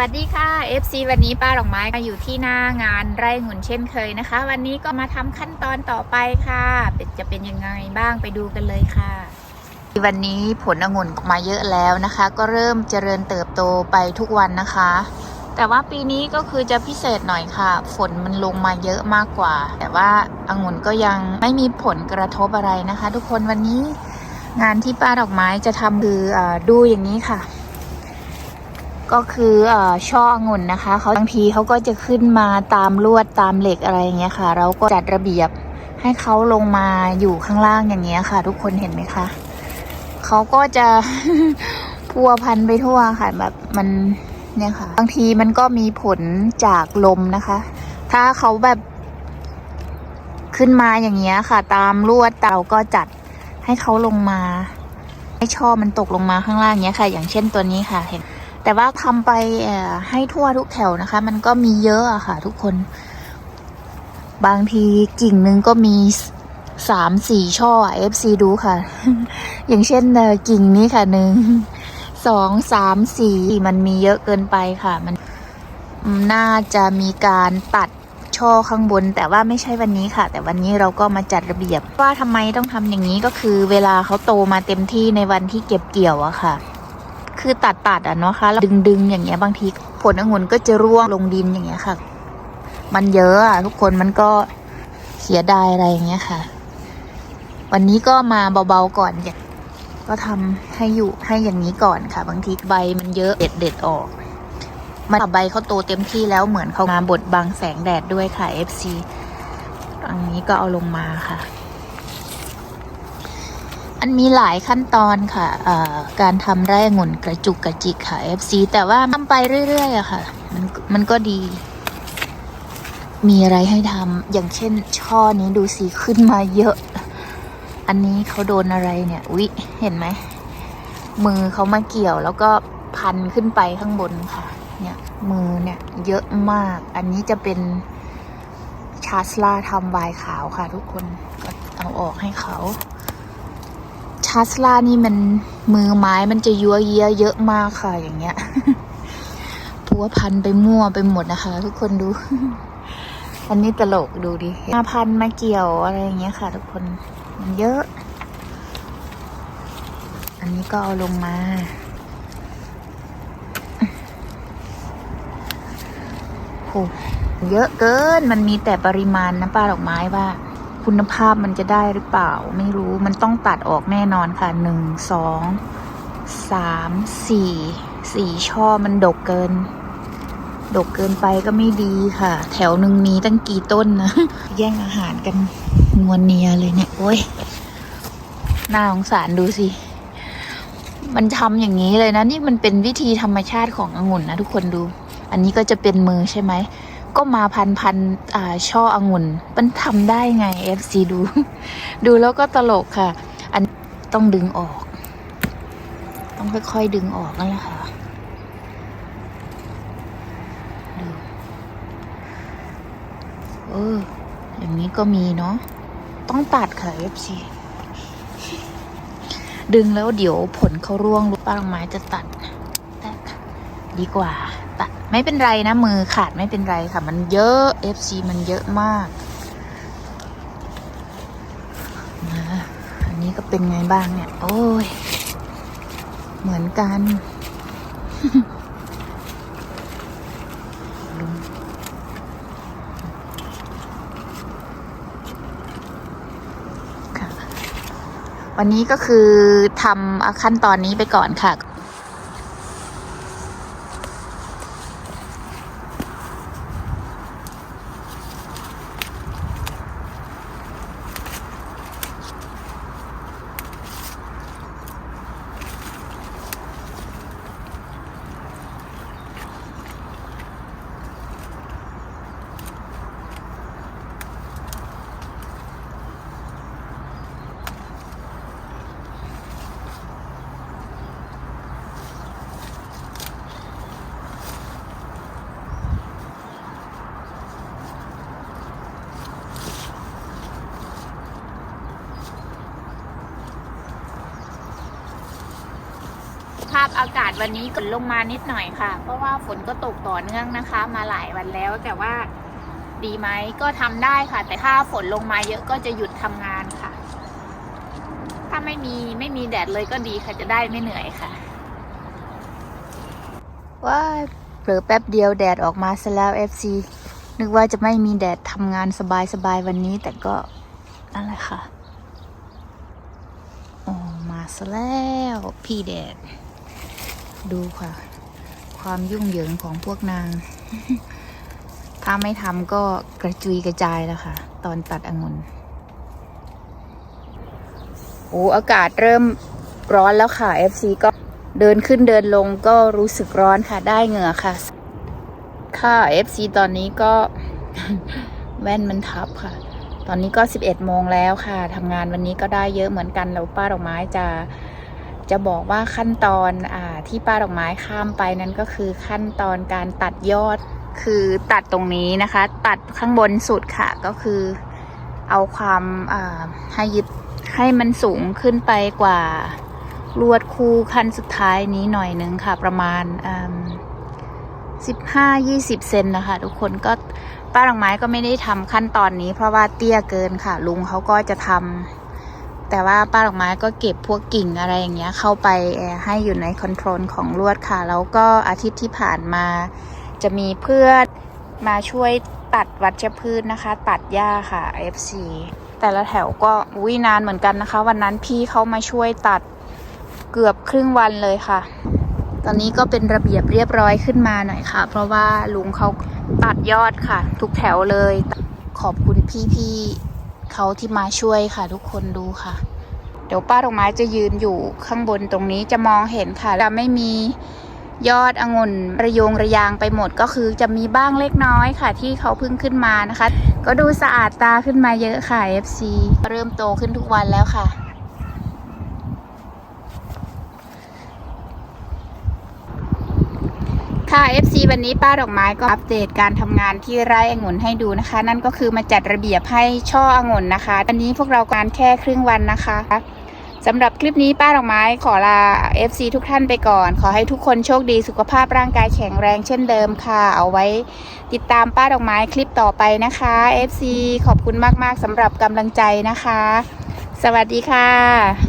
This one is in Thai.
วัสดีค่ะ FC วันนี้ป้าดอกไม้มาอยู่ที่หน้างานไร่หงุนเช่นเคยนะคะ วันนี้ก็มาทำขั้นตอนต่อไปค่ะ จะเป็นยังไงบ้างไปดูกันเลยค่ะ วันนี้ผลองุ่นออกมาเยอะแล้วนะคะ ก็เริ่มเจริญเติบโตไปทุกวันนะคะ แต่ว่าปีนี้ก็คือจะพิเศษหน่อยค่ะ ฝนมันลงมาเยอะมากกว่า แต่ว่าองุ่นก็ยังไม่มีผลกระทบอะไรนะคะ ทุกคนวันนี้งานที่ป้าดอกไม้จะทำคืออดูอย่างนี้ค่ะ ก็คือออช่อองุ่นนะคะเขาบางทีเขาก็จะขึ้นมาตามลวดตามเหล็กอะไรอย่างเงี้ยค่ะ เราก็จัดระเบียบให้เขาลงมาอยู่ข้างล่างอย่างเงี้ยค่ะ ทุกคนเห็นไหมคะเขาก็จะพัวพันไปทั่วค่ะแบบมันเนี่ยค่ะ บางทีมันก็มีผลจากลมนะคะ ถ้าเขาแบบขึ้นมาอย่างเงี้ยค่ะ ตามลวดเราก็จัดให้เขาลงมา ให้ช่อมันตกลงมาข้างล่างเงี้ยค่ะ อย่างเช่นตัวนี้ค่ะเห็น แต่ว่าทำไปให้ทั่วทุกแถวนะคะ มันก็มีเยอะอะค่ะ ทุกคน บางทีกิ่งหนึ่งก็มีสามสี่ช่อเอฟซีดูค่ะ อย่างเช่นกิ่งนี้ค่ะหนึ่งสองสามสี่มันมีเยอะเกินไปค่ะ มันน่าจะมีการตัดช่อข้างบน แต่ว่าไม่ใช่วันนี้ค่ะ แต่วันนี้เราก็มาจัดระเบียบว่าทำไมต้องทำอย่างนี้ก็คือ เวลาเขาโตมาเต็มที่ในวันที่เก็บเกี่ยวอะค่ะ คือตัดตัดๆอะเนาะคะแล้วดึงดึงอย่างเงี้ยบางทีผลองุ่นก็จะร่วงลงดินอย่างเงี้ยค่ะ มันเยอะอะทุกคนมันก็เสียดายอะไรอย่างเงี้ยค่ะ วันนี้ก็มาเบาๆก่อนก็ทำให้อยู่ให้อย่างนี้ก่อนค่ะ บางทีใบมันเยอะเด็ดเด็ดออกมันใบเขาโตเต็มที่แล้วเหมือนเขามาบดบังแสงแดดด้วยค่ะ FC อันนี้ก็เอาลงมาค่ะ อันมีหลายขั้นตอนค่ะการทำไร่องุ่นกระจุกกระจิกค่ะ FC แต่ว่าทำไปเรื่อยๆอะค่ะ มันมันก็ดี มีอะไรให้ทำอย่างเช่น ช่อนี้ดูสิขึ้นมาเยอะ อันนี้เขาโดนอะไรเนี่ยวิเห็นไหม มือเขามาเกี่ยวแล้วก็พันขึ้นไปข้างบนค่ะ เนี่ยมือเนี่ยเยอะมาก อันนี้จะเป็นชาสลาทำไวน์ขาวค่ะทุกคนก็เอาออกให้เขา ชาสลานี่มันมือไม้มันจะยัวเยียเยอะมากค่ะ อย่างเงี้ยพัวพันไปมั่วไปหมดนะคะ ทุกคนดู อันนี้ตลกดูดิมาพันมาเกี่ยวอะไรอย่างเงี้ยค่ะ ทุกคนมันเยอะ อันนี้ก็เอาลงมาโอ้เยอะเกินมันมีแต่ปริมาณนะป้าดอกไม้ว่า คุณภาพมันจะได้หรือเปล่า ไม่รู้มันต้องตัดออกแน่นอนค่ะหนึ่งสองสามสี่สี่ช่อมันดกเกิน ดกเกินไปก็ไม่ดีค่ะ แถวหนึ่งมีตั้งกี่ต้นนะ แย่งอาหารกันนวลเนียเลยเนี่ย โอ้ยน่าสงสารดูสิ มันทำอย่างนี้เลยนะ นี่มันเป็นวิธีธรรมชาติขององุ่นนะทุกคนดู อันนี้ก็จะเป็นมือใช่ไหม ก็มาพันพันอ่าช่อองุ่น มันทำได้ไง FC ดู ดูแล้วก็ตลกค่ะ อันต้องดึงออก ต้องค่อยๆดึงออกนั่นแหละค่ะดูเอออย่างนี้ก็มีเนาะต้องตัดค่ะ FC ดึงแล้วเดี๋ยวผลเขาร่วงลูกป้าดอกไม้จะตัดตัด ดีกว่า ไม่เป็นไรนะมือขาดไม่เป็นไรค่ะ มันเยอะ FC มันเยอะมากอันนี้ก็เป็นไงบ้างเนี่ย โอ้ย เหมือนกันวันนี้ก็คือทำขั้นตอนนี้ไปก่อนค่ะ พอากาศวันนี้ฝนลงมานิดหน่อยค่ะ เพราะว่าฝนก็ตกต่อเนื่องนะคะ มาหลายวันแล้วแต่ว่าดีไหมก็ทำได้ค่ะ แต่ถ้าฝนลงมาเยอะก็จะหยุดทำงานค่ะ ถ้าไม่มีไม่มีแดดเลยก็ดีค่ะจะได้ไม่เหนื่อยค่ะว้าเผลอแป๊บเดียวแดดออกมาซะแล้ว FC นึกว่าจะไม่มีแดดทำงานสบายๆวันนี้ แต่ก็นั่นแหละค่ะออกมาซะแล้ว พี่แดด ดูค่ะ ความยุ่งเหยิงของพวกนาง ถ้าไม่ทำก็กระจุยกระจายแล้วค่ะ ตอนตัดองุ่นโอ้อากาศเริ่มร้อนแล้วค่ะ FC ก็เดินขึ้นเดินลงก็รู้สึกร้อนค่ะ ได้เหงื่อค่ะ ค่ะ FC ตอนนี้ก็แว่นมันทับค่ะ ตอนนี้ก็ 11โมงแล้วค่ะทำงานวันนี้ก็ได้เยอะเหมือนกันแล้วป้าดอกไม้จะ จะบอกว่าขั้นตอนอที่ป้าดอกไม้ข้ามไปนั้นก็คือขั้นตอนการตัดยอดคือตัดตรงนี้นะคะ ตัดข้างบนสุดค่ะก็คือเอาความให้ยึดให้มันสูงขึ้นไปกว่าลวดคู่ขั้นสุดท้ายนี้หน่อยนึงค่ะ ประมาณสิบห้ายี่สิบเซนนะคะ ทุกคนก็ป้าดอกไม้ก็ไม่ได้ทำขั้นตอนนี้ เพราะว่าเตี้ยเกินค่ะ ลุงเขาก็จะทำ แต่ว่าป้าดอกไม้ก็เก็บพวกกิ่งอะไรอย่างเงี้ยเข้าไปให้อยู่ในคอนโทรลของลวดค่ะ แล้วก็อาทิตย์ที่ผ่านมาจะมีเพื่อนมาช่วยตัดวัชพืชนะคะ ตัดหญ้าค่ะ FC แต่ละแถวก็อุ้ยนานเหมือนกันนะคะ วันนั้นพี่เขามาช่วยตัดเกือบครึ่งวันเลยค่ะ ตอนนี้ก็เป็นระเบียบเรียบร้อยขึ้นมาหน่อยค่ะ เพราะว่าลุงเขาตัดยอดค่ะ ทุกแถวเลย ขอบคุณพี่ๆ เขาที่มาช่วยค่ะ ทุกคนดูค่ะ เดี๋ยวป้าดอกไม้จะยืนอยู่ข้างบนตรงนี้จะมองเห็นค่ะจะไม่มียอดองุ่นระยงระยางไปหมดก็คือจะมีบ้างเล็กน้อยค่ะ ที่เขาเพิ่งขึ้นมานะคะ ก็ดูสะอาดตาขึ้นมาเยอะค่ะ FC เริ่มโตขึ้นทุกวันแล้วค่ะ ค่ะ FC วันนี้ป้าดอกไม้ก็อัปเดตการทำงานที่ไร่องุ่นให้ดูนะคะ นั่นก็คือมาจัดระเบียบให้ช่อองุ่นนะคะวันนี้พวกเราการแค่ครึ่งวันนะคะสำหรับคลิปนี้ป้าดอกไม้ขอลา FC ทุกท่านไปก่อน ขอให้ทุกคนโชคดีสุขภาพร่างกายแข็งแรงเช่นเดิมค่ะ เอาไว้ติดตามป้าดอกไม้คลิปต่อไปนะคะ FC ขอบคุณมากๆสำหรับกำลังใจนะคะ สวัสดีค่ะ